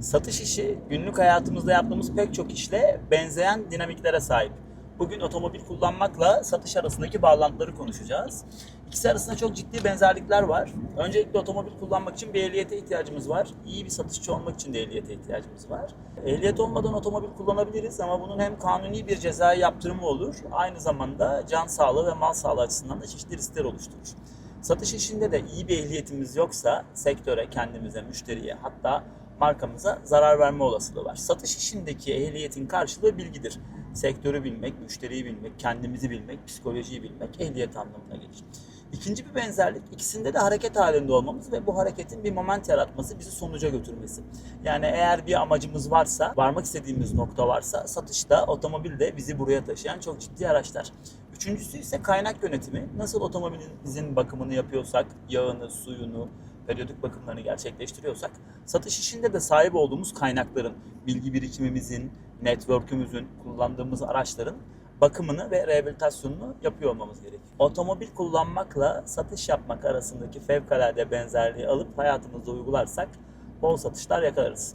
Satış işi günlük hayatımızda yaptığımız pek çok işle benzeyen dinamiklere sahip. Bugün otomobil kullanmakla satış arasındaki bağlantıları konuşacağız. İkisi arasında çok ciddi benzerlikler var. Öncelikle otomobil kullanmak için bir ehliyete ihtiyacımız var. İyi bir satışçı olmak için de ehliyete ihtiyacımız var. Ehliyet olmadan otomobil kullanabiliriz ama bunun hem kanuni bir cezai yaptırımı olur, aynı zamanda can sağlığı ve mal sağlığı açısından da çeşitli riskler oluşturur. Satış işinde de iyi bir ehliyetimiz yoksa sektöre, kendimize, müşteriye hatta markamıza zarar verme olasılığı var. Satış işindeki ehliyetin karşılığı bilgidir. Sektörü bilmek, müşteriyi bilmek, kendimizi bilmek, psikolojiyi bilmek ehliyet anlamına gelir. İkinci bir benzerlik ikisinde de hareket halinde olmamız ve bu hareketin bir moment yaratması bizi sonuca götürmesi. Yani eğer bir amacımız varsa, varmak istediğimiz nokta varsa satışta otomobil de bizi buraya taşıyan çok ciddi araçlar. Üçüncüsü ise kaynak yönetimi. Nasıl otomobilimizin bakımını yapıyorsak, yağını, suyunu, periyodik bakımlarını gerçekleştiriyorsak, satış işinde de sahip olduğumuz kaynakların, bilgi birikimimizin, network'ümüzün, kullandığımız araçların bakımını ve rehabilitasyonunu yapıyor olmamız gerekiyor. Otomobil kullanmakla satış yapmak arasındaki fevkalade benzerliği alıp hayatımızda uygularsak bol satışlar yakalarız.